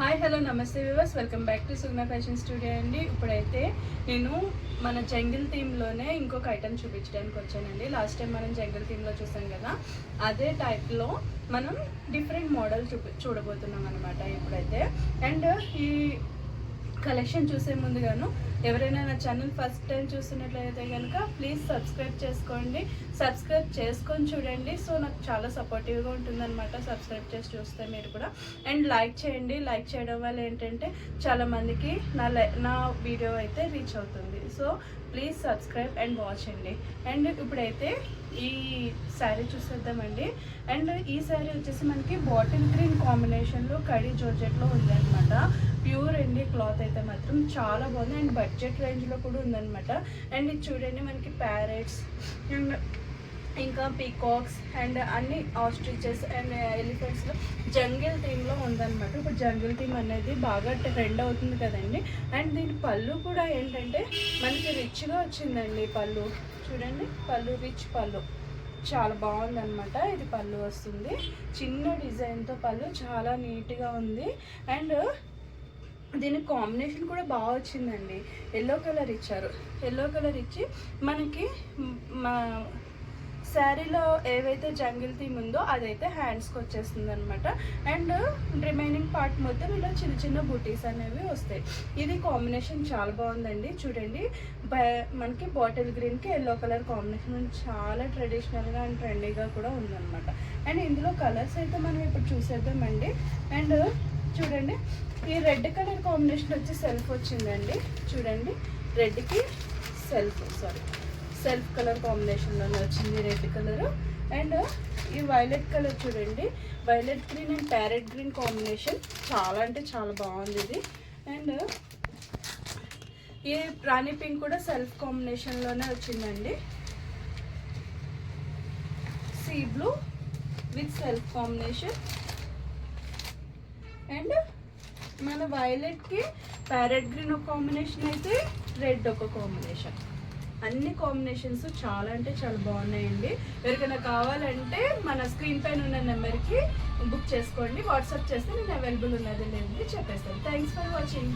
Hi hello namaste viewers welcome back to Sugna fashion studio అండి. ఇప్పుడైతే నేను మన జంగిల్ థీమ్లోనే ఇంకొక ఐటెం చూపించడానికి వచ్చానండి. లాస్ట్ టైం మనం జంగిల్ థీమ్లో చూసాం కదా అదే టైప్లో మనం డిఫరెంట్ మోడల్ చూపి చూడబోతున్నాం అనమాట ఇప్పుడైతే. అండ్ ఈ కలెక్షన్ చూసే ముందుగాను ఎవరైనా నా ఛానల్ ఫస్ట్ టైం చూస్తున్నట్లయితే కనుక ప్లీజ్ సబ్స్క్రైబ్ చేసుకోండి. సబ్స్క్రైబ్ చేసుకొని చూడండి. సో నాకు చాలా సపోర్టివ్గా ఉంటుందన్నమాట సబ్స్క్రైబ్ చేసి చూస్తే మీరు కూడా. అండ్ లైక్ చేయండి. లైక్ చేయడం వల్ల ఏంటంటే చాలామందికి నా లై- నా వీడియో అయితే రీచ్ అవుతుంది. So please subscribe and watch అండి. అండ్ ఇప్పుడైతే ఈ శారీ చూసేద్దామండి. అండ్ ఈ శారీ వచ్చేసి మనకి బాటిల్ గ్రీన్ కాంబినేషన్లో కడీ జోర్జెట్లో ఉందనమాట ప్యూర్ అండి క్లాత్ అయితే మాత్రం చాలా బాగుంది. అండ్ బడ్జెట్ రేంజ్లో కూడా ఉందనమాట అండ్ ఇది చూడండి మనకి ప్యారెట్స్ అండ్ ఇంకా పీకాక్స్ అండ్ అన్ని ఆస్ట్రిచెస్ అండ్ ఎలిఫెంట్స్లో జంగిల్ థీమ్లో ఉందన్నమాట. ఇప్పుడు జంగిల్ థీమ్ అనేది బాగా ట్రెండ్ అవుతుంది కదండి. అండ్ దీని పళ్ళు కూడా ఏంటంటే మనకి రిచ్గా వచ్చిందండి పళ్ళు. చూడండి పళ్ళు రిచ్ పళ్ళు. చాలా బాగుందన్నమాట ఇది పళ్ళు వస్తుంది. చిన్న డిజైన్తో పళ్ళు చాలా నీట్గా ఉంది. అండ్ దీని కాంబినేషన్ కూడా బాగా వచ్చిందండి. ఎల్లో కలర్ ఇచ్చారు. ఎల్లో కలర్ ఇచ్చి మనకి మా శారీలో ఏవైతే జంగిల్ థీమ్ ఉందో అదైతే హ్యాండ్స్కి వచ్చేస్తుంది అనమాట అండ్ రిమైనింగ్ పార్ట్ మొత్తం ఇలా చిన్న చిన్న బూటీస్ అనేవి వస్తాయి. ఇది కాంబినేషన్ చాలా బాగుందండి. చూడండి మనకి బాటిల్ గ్రీన్కి ఎల్లో కలర్ కాంబినేషన్ చాలా ట్రెడిషనల్గా అండ్ ట్రెండీగా కూడా ఉందన్నమాట. అండ్ ఇందులో కలర్స్ అయితే మనం ఇప్పుడు చూసేద్దామండి. అండ్ చూడండి ఈ రెడ్ కలర్ కాంబినేషన్ వచ్చి సెల్ఫ్ వచ్చిందండి. చూడండి రెడ్కి సెల్ఫ్ సారీ సెల్ఫ్ కలర్ కాంబినేషన్లోనే వచ్చింది రెడ్ కలర్. అండ్ ఈ వైలెట్ కలర్ చూడండి. Violet green and parrot green combination చాలా అంటే చాలా బాగుంది ఇది. అండ్ ఈ రాణి పింక్ కూడా సెల్ఫ్ కాంబినేషన్లోనే వచ్చిందండి. Sea blue with self combination. And మన వైలెట్కి ప్యారెట్ గ్రీన్ ఒక కాంబినేషన్ అయితే రెడ్ ఒక కాంబినేషన్. అన్ని కాంబినేషన్స్ చాలా అంటే చాలా బాగున్నాయండి. ఎవరికైనా కావాలంటే మన స్క్రీన్ పైన ఉన్న నెంబర్కి బుక్ చేసుకోండి. వాట్సాప్ చేస్తే నేను అవైలబుల్ ఉన్నది లేదు చెప్పేస్తాను. Thanks for watching